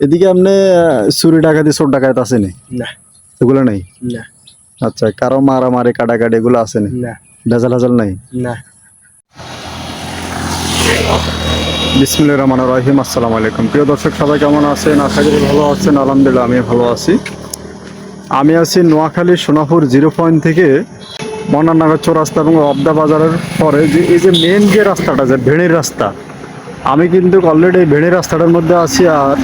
এদিকে আপনি চুরি ডাকাতি চোর ডাকাত আছে নি? না। এগুলো নাই? না। আচ্ছা কারও মারামারি কাটাকাটি এগুলো আছে নি? না। ভেজাল হাজাল নাই? না। বিসমিল্লাহ রহমান রহিম আসসালামু আলাইকুম। প্রিয় দর্শক সবাই কেমন আছেন? আশা করি ভালো আছেন আলহামদুলিল্লাহ আমি ভালো আছি। আমি আছি নোয়াখালী সোনাপুর জিরো পয়েন্ট থেকে মন্নানগর চৌরাস্তা এবং অবদা বাজারের পরে যে এই যে মেন যে রাস্তাটা যে ভেড়ির রাস্তা আমি কিন্তু অলরেডি ভেড়ির রাস্তাটার মধ্যে আছি আর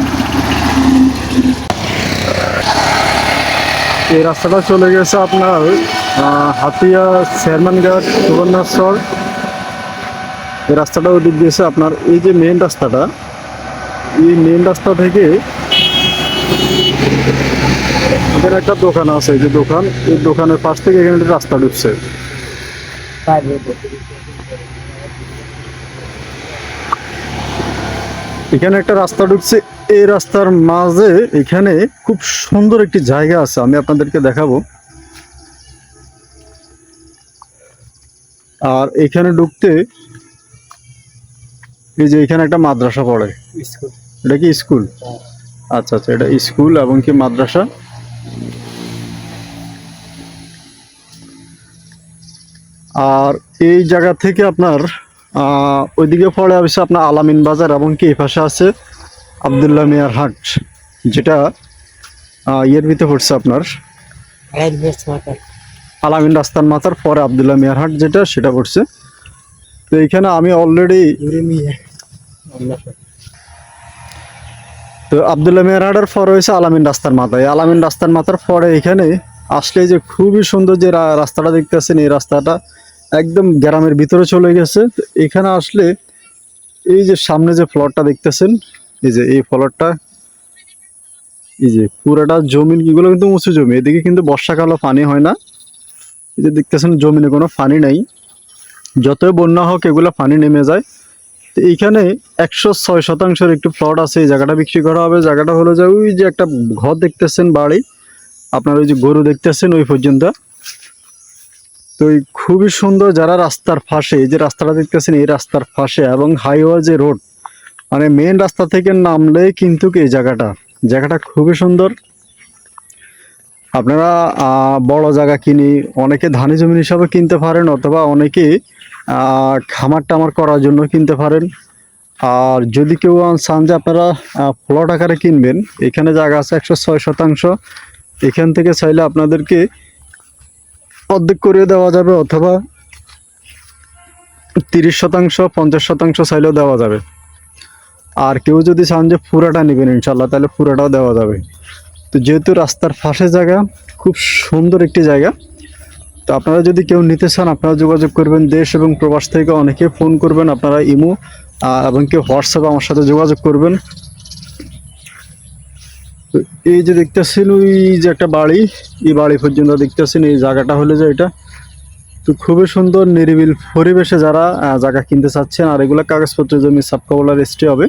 এই রাস্তাটা চলে গেছে আপনার হাতিয়া চেয়ারম্যানঘাট সুবর্ণেশ্বর এই রাস্তাটা ওদিক দিয়েছে আপনার, এই যে মেন রাস্তাটা, এই মেন রাস্তা থেকে এখানে একটা দোকান আছে যে দোকান, এই দোকানের পাশ থেকে এখানে রাস্তা ঢুকছে। এখানে একটা রাস্তা ঢুকছে। এই রাস্তার মাঝে এখানে খুব সুন্দর একটি জায়গা আছে আমি আপনাদেরকে দেখাবো। আর এখানে ঢুকতে এই যে এখানে একটা মাদ্রাসা পড়ে। এটা কি স্কুল? আচ্ছা আচ্ছা এটা স্কুল এবং কি মাদ্রাসা? আর এই জায়গা থেকে আপনার ওইদিকে পড়ে অবশ্য আপনার আলামিন বাজার এবং কি এই পাশে আছে আবদুল্লাহ মিয়ার হাট যেটা ইয়ের ভিতরে পড়ছে আপনার? আলামিন রাস্তার মাথার পরে আবদুল্লাহ মিয়ার হাট যেটা সেটা পড়ছে। তো এখানে আমি অলরেডি তো আবদুল্লাহ মেহরাডের পর হয়েছে আলামিন রাস্তার মাথা এই আলামিন রাস্তার মাথার পরে এখানে আসলে যে খুবই সুন্দর যে রাস্তাটা দেখতেছেন এই রাস্তাটা একদম গ্রামের ভিতরে চলে গেছে। এখানে আসলে এই যে সামনে যে ফ্লটটা দেখতেছেন, এই যে এই ফ্লটটা, এই যে পুরোটা জমিন এগুলো কিন্তু উঁচু জমি। এদিকে কিন্তু বর্ষাকালে পানি হয় না। এই যে দেখতেছেন, জমিনে কোনো পানি নাই। যতই বন্যা হোক, এগুলো পানি নেমে যায়। তো এইখানে একশো ছয় শতাংশের একটু প্লট আছে। এই জায়গাটা বিক্রি করা হবে। জায়গাটা হলো যে ওই যে একটা ঘর দেখতেছেন, বাড়ি। আপনার ওই যে গরু দেখতেছেন, ওই পর্যন্ত। তো এই খুবই সুন্দর যারা রাস্তার পাশে, এই যে রাস্তাটা দেখতেছেন, এই রাস্তার পাশে এবং হাইওয়ে যে রোড মানে মেন রাস্তা থেকে নামলে কিন্তু এই জায়গাটা। জায়গাটা খুবই সুন্দর। আপনারা বড় জায়গা কিনি, অনেকে ধানি জমি হিসাবে কিনতে পারেন অথবা অনেকে খামার টামার করার জন্য কিনতে পারেন। আর যদি কেউ চান যে আপনারা প্লট আকারে কিনবেন, এখানে জায়গা আছে একশো ছয় শতাংশ। এখান থেকে চাইলে আপনাদেরকে অর্ধেক করে দেওয়া যাবে অথবা তিরিশ শতাংশ, পঞ্চাশ শতাংশ চাইলেও দেওয়া যাবে। আর কেউ যদি চান যে পুরাটা নেবেন ইনশাল্লাহ তাহলে পুরাটাও দেওয়া যাবে। তো যেহেতু রাস্তার পাশে জায়গা, খুব সুন্দর একটি জায়গা, তো আপনারা যদি কেউ নিতে চান, আপনারা যোগাযোগ করবেন দেশ এবং প্রবাস থেকে। অনেকে ফোন করবেন, আপনারা ইমো এবং কেউ হোয়াটসঅ্যাপে আমার সাথে যোগাযোগ করবেন। তো এই যে দেখতেছেন ওই যে একটা বাড়ি এই বাড়ি পর্যন্ত দেখতেছেন এই জায়গাটা হলে যে এটা। তো খুবই সুন্দর নিরিবিল পরিবেশে যারা জায়গা কিনতে চাচ্ছেন আর এগুলো কাগজপত্র জমি সাবকাবলার রেজিস্ট্রি হবে।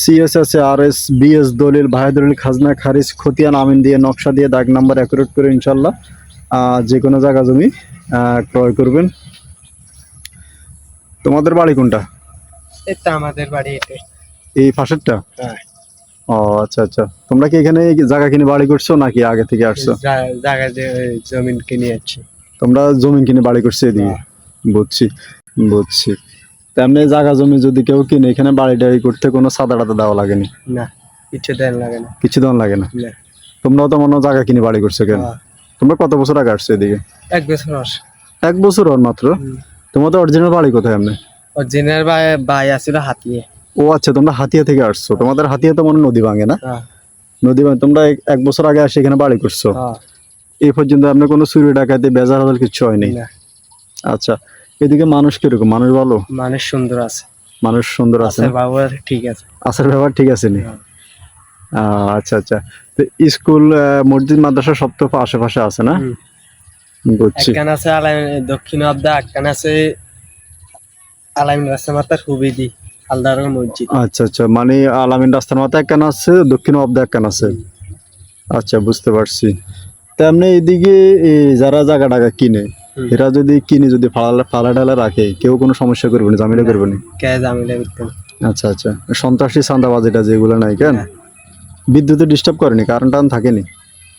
সিএস আছে আর এস বিএস দলিল ভাই দলিল খাজনা খারিজ খতিয়ান আমিন দিয়ে নকশা দিয়ে দাগ নাম্বার অ্যাকুরেট করে ইনশাল্লাহ যে কোনো জায়গা জমি ক্রয় করবেন। তোমাদের বাড়ি কোনটা? এটা আমাদের বাড়ি এই পাশেরটা? হ্যাঁ। ও আচ্ছা আচ্ছা। তোমরা কি এখানে জায়গা কিনে বাড়ি করছ নাকি আগে থেকে আসছো? জায়গা জমিন কিনে যাচ্ছি। তোমরা জমি কিনে বাড়ি করছ এদিকে? বুঝছি বুঝছি। তেমনি জায়গা জমি যদি কেউ কিনে এখানে বাড়ি টাড়ি করতে কোনো সাদা টাদা দেওয়া লাগেনি? না কিছু দেন লাগে না। কিছু দেওয়া লাগে না? তোমরাও তো মনে হয় জায়গা কিনে বাড়ি করছ কেন? হ্যাঁ। তোমরা কত বছর আগে আসছো এদিকে? এক বছর এক বছর মাত্র? তোমাদের অরিজিনাল বাড়ি কোথায় এমনি? অরিজিনাল ভাই ভাই আছিল হাতিয়ে। ও আচ্ছা তোমরা হাতিয়া থেকে আসছো। তোমাদের হাতিয়া তো মনে নদী ভাঙে না? হ্যাঁ। নদী ভাঙে। তোমরা এক- বছর আগে আসে এখানে বাড়ি করছ। হ্যাঁ। এই পর্যন্ত আপনার কোনো চুরি ডাকাতি বেজার হাজার কিছু হয়নি? আচ্ছা এদিকে মানুষ কীরকম? মানুষ ভালো? মানুষ সুন্দর আছে। মানুষ সুন্দর আছে বাবু ঠিক আছে। আসার ব্যাপার ঠিক আছে নি? হ্যাঁ। আচ্ছা আচ্ছা। তো স্কুল মসজিদ মাদ্রাসা সব তো আশেপাশে আছে না? বুঝছি। একখান আছে আলাইম দক্ষিণ অব্দা একখান আছে আলাইম রাস্তা মাতার হুবিদি। আলদার মসজিদ। আচ্ছা আচ্ছা মানে আলামিন রাস্তার মাথায় একখান আছে দক্ষিণ অব্দে একখান আছে? আচ্ছা বুঝতে পারছি। তেমনি এদিকে যারা জায়গা টাকা কিনে এরা যদি কিনে যদি ফালা ফালা ডালা রাখে কেউ কোনো সমস্যা করবে না ঝামেলা করবে না? কে জামিলে করতেন আচ্ছা আচ্ছা সন্ত্রাসী চাঁদাবাজ এটা যেগুলো নাই কেন? হ্যাঁ। বিদ্যুতে ডিস্টার্ব করেনি কারেন্ট টান থাকেনি?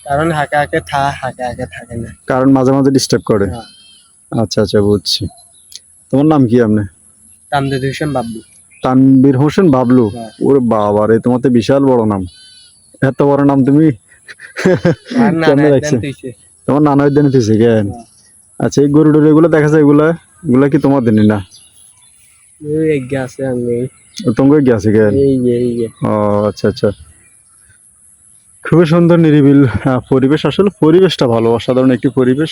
কারণ হাঁকে হাঁকে থা হাঁকে হাঁকে থাকে না। কারণ মাঝে মাঝে ডিস্টার্ব করে? হ্যাঁ। আচ্ছা আচ্ছা বুঝছি। তোমার নাম কি আপনি? তামদে দিয়েছেন বাবু। তানবীর হোসেন বাবলু। হ্যাঁ। ওরে বাবা রে তোমার তো বিশাল বড় নাম। এত বড় নাম তুমি কেমনে রাখছে? তোমার নানা উদ্যানে দিছে কেন? হ্যাঁ। আচ্ছা এই গরু টরু এগুলো দেখা যায় এগুলা এগুলা কি তোমার দিনই না? আমি। তোমাকে গেছে কেন? ও আচ্ছা আচ্ছা। খুবই সুন্দর নিরিবিল পরিবেশ। আসলে পরিবেশটা ভালো অসাধারণ একটি পরিবেশ।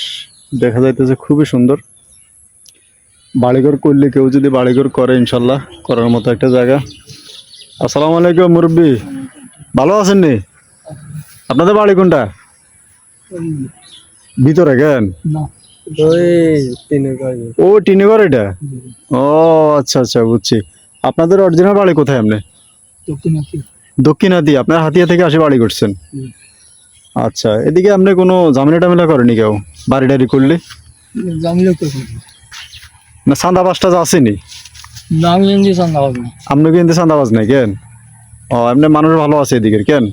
দেখা যাইতেছে খুবই সুন্দর। বাড়িঘর করলে কেউ যদি বাড়িঘর করে ইনশাল্লাহ করার মতো একটা জায়গা। আসসালামু আলাইকুম মুরব্বী। ভালো আছেন নি? আপনাদের বাড়ি কোনটা? ভিতরে কেন? ও টিনিঘর এটা? ও আচ্ছা আচ্ছা বুঝছি। আপনাদের অরিজিনাল বাড়ি কোথায় আপনি? দক্ষিণ দক্ষিণাদি আপনার হাতিয়া থেকে আসে বাড়ি করছেন? আচ্ছা এদিকে আপনি কোনো ঝামেলা টামেলা করেনি কেউ? বাড়ি টাড়ি করলে না চান্দা পাঁচটা আসেনি আমি এমনি চান্দা পাবো না। আপনি কিন্তু চান্দাবাজ নাই কেন? ও এমনি মানুষ ভালো আছে এদিকের কেন?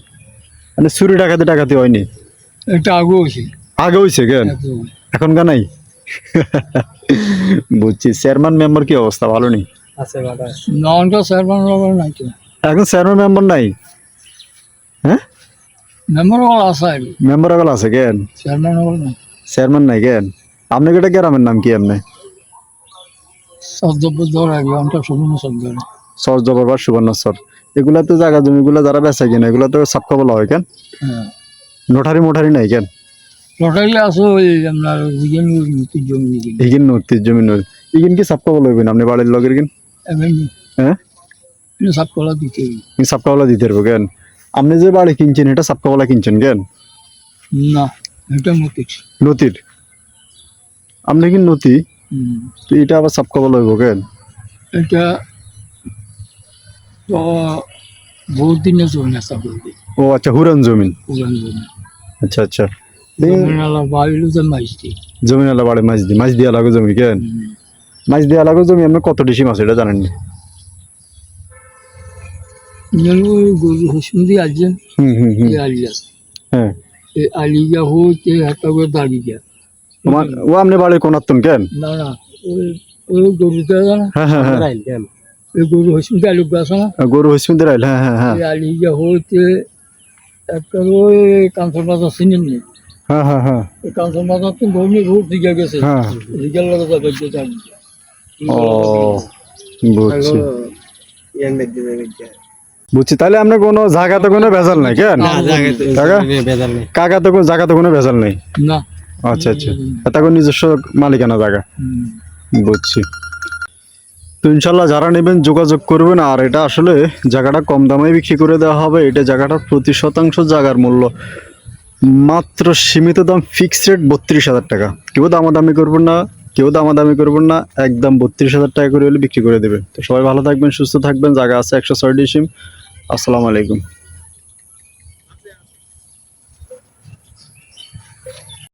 মানে চুরি ডাকাতি ডাকাতি হয়নি? একটা আগু হয়েছে। আগে হয়েছে কেন? নাই? বুঝছি চেয়ারম্যান মেম্বার কি অবস্থা? ভালো নেই এখন চেয়ারম্যান মেম্বার নাই? হ্যাঁ? মেম্বার আছে মেম্বার আছে কেন? চেয়ারম্যান নাই। চেয়ারম্যান নাই কেন? আপনি কেটা গ্রামের নাম কি আপনি সুবর্ণচর জায়গা জমিগুলা যারা বেচা কিনা এগুলা তো সাপকা বলা হয় কেন? হ্যাঁ। নোটারি মোটারি নাই কেন? লটারি আছে ওই আপনার জিগেন মৃত্যুর জমি ইগিন নদীর জমি নদী ইগিন কি সাপকা বলা হইবেন আপনি বাড়ির লগের কিন হ্যাঁ? দিতে পারব কেন? আপনি যে বাড়ি কিনছেন এটা সাপকা বলা কিনছেন কেন? না এটা নদীর আপনি কি হুম। তো এটা আবার হইব কেন? এটা তো বহুত দিনের জমি আছে বলতে ও আচ্ছা হুরান জমিন জমি। আচ্ছা আচ্ছা। জমিন আলা বাড়ি মাছ দি মাছ দিয়া লাগো জমি কেন? মাছ দিয়া লাগো জমি কত ডিসি মাছ এটা জানেন না গরু হ্যাঁ এই আলি যা হচ্ছে একটা করে দাঁড়িয়ে যা তোমার ও আপনি বাড়ির কোনাত্তন কেন? না না ওই ওই গরুটা হ্যাঁ হ্যাঁ হ্যাঁ। রাইল এই গরু হসুন্দি আলু গাছ না গরু হইসমিন্দের আইল হ্যাঁ হ্যাঁ হ্যাঁ। আলি যা হচ্ছে একটা ওই কাঞ্চন বাজার চিনেন নি হ্যাঁ হ্যাঁ হ্যাঁ। এই কাঞ্চন বাজার তো গরমি রোড দিকে গেছে। হ্যাঁ। দিকে লাগে যাবে যে জানি ও বুঝছি। ইয়ান বেদে বেদে বুঝছি তাহলে আপনার কোনো জায়গাতে কোনো ভেজাল নাই কেন? না জায়গা? কাকা? কাকাতে কোনো জায়গাতে কোনো ভেজাল নেই? না। আচ্ছা আচ্ছা। এটা কোনো নিজস্ব মালিকানা জায়গা। বুঝছি। তো ইনশাল্লাহ যারা নেবেন যোগাযোগ করবেন আর এটা আসলে জায়গাটা কম দামে বিক্রি করে দেওয়া হবে। এটা জায়গাটার প্রতি শতাংশ জায়গার মূল্য। মাত্র সীমিত দাম ফিক্সড রেট বত্রিশ হাজার টাকা। কেউ দামাদামি করবেন না কেউ দামাদামি করবেন না একদম বত্রিশ হাজার টাকা করে হলে বিক্রি করে দেবে। তো সবাই ভালো থাকবেন সুস্থ থাকবেন। জায়গা আছে একশো ছয় ডিসিম আসসালামু আলাইকুম।